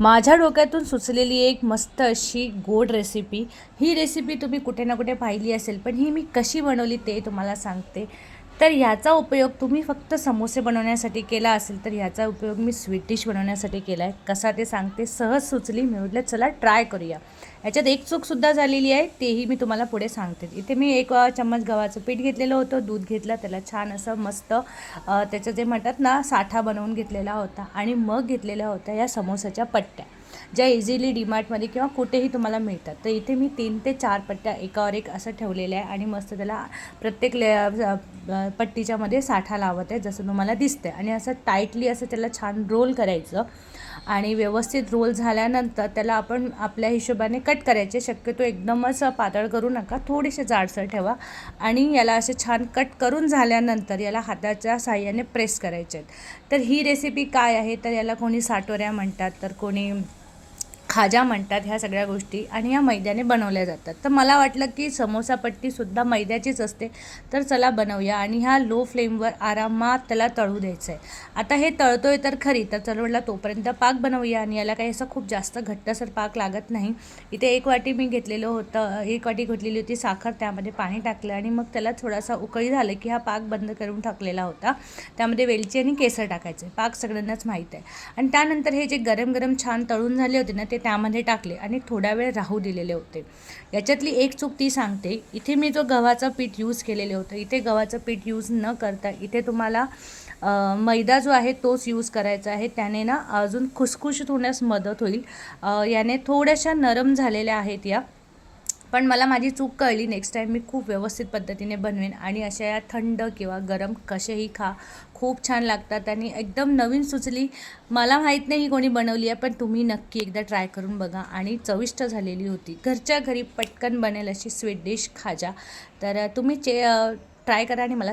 माझ्या डोक्यातून सुचलेली एक मस्त अशी गोड रेसिपी ही रेसिपी तुम्ही कुठे ना कुठे पाहिली असेल पण ही मी कशी बनवली ते तुम्हाला सांगते. तर ह्याचा उपयोग तुम्ही फक्त समोसे बनवण्यासाठी केला असेल तर ह्याचा उपयोग मी स्वीट डिश बनवण्यासाठी केला आहे कसा ते सांगते सहज सुचली. मी म्हटलं चला ट्राय करूया. याच्यात एक चूकसुद्धा झालेली आहे तेही मी तुम्हाला पुढे सांगते. इथे मी एक चम्मच गव्हाचं पीठ घेतलेलं होतं दूध घेतलं त्याला छान असं मस्त त्याचं जे म्हणतात ना साठा बनवून घेतलेला होता आणि मग घेतलेल्या होत्या या समोसाच्या पट्ट्या. ज्या इझिली डीमार्टमध्ये किंवा कुठेही तुम्हाला मिळतात. तर इथे मी तीन ते चार पट्ट्या एकावर एक असं ठेवलेल्या आहे आणि मस्त त्याला प्रत्येक ले पट्टीच्यामध्ये साठा लावत आहे जसं तुम्हाला दिसतं आणि असं टाईटली असं त्याला छान रोल करायचं आणि व्यवस्थित रोल झाल्यानंतर त्याला आपण आपल्या हिशोबाने कट करायचे. शक्यतो एकदमच पातळ करू नका. थोडेसे जाडसर ठेवा आणि याला असे छान कट करून झाल्यानंतर याला हाताच्या साह्याने प्रेस करायचे आहेत. तर ही रेसिपी काय आहे? तर याला कोणी साटोऱ्या म्हणतात तर कोणी खाजा म्हणतात ह्या सगळ्या गोष्टी आणि ह्या मैद्याने बनवल्या जातात. तर मला वाटलं की समोसापट्टीसुद्धा मैद्याचीच असते. तर चला बनवूया आणि ह्या लो फ्लेमवर आरामात त्याला तळू द्यायचं आहे आता हे तळतोय तर खरी. तर चला म्हटलं तोपर्यंत पाक बनवूया आणि याला काही असं खूप जास्त घट्टसर पाक लागत नाही. इथे एक वाटी मी घेतलेलं होतं एक वाटी घेतलेली होती साखर त्यामध्ये पाणी टाकलं आणि मग त्याला थोडासा उकळी झालं की हा पाक बंद करून टाकलेला होता. त्यामध्ये वेलची आणि केसर टाकायचे. पाक सगळ्यांनाच माहीत आहे. आणि त्यानंतर हे जे गरम गरम छान तळून झाले होते ना ते त्यामध्ये टाकले आणि थोडा वेळ राहू दिलेले होते. याच्यातली एक चूक ती सांगते इथे मी जो गव्हाचं पीठ यूज केलेलं होतं इथे गव्हाचं पीठ यूज न करता इथे तुम्हाला मैदा जो आहे तोच यूज करायचा आहे. त्याने ना अजून खुसखुशीत होण्यास मदत होईल. याने थोड्याशा नरम झालेल्या आहेत या. पण मला माझी चूक कळली. नेक्स्ट टाईम मी खूप व्यवस्थित पद्धतीने बनवेन आणि अशा या थंड किंवा गरम कसेही खा. खूप छान लागतात आणि एकदम नवीन सुचली. मला माहीत नाही कोणी बनवली आहे पण तुम्ही नक्की एकदा ट्राय करून बघा आणि चविष्ट झालेली होती. घरच्या घरी पटकन बनेल अशी स्वीट डिश खाजा. तर तुम्ही चे ट्राय करा आणि मला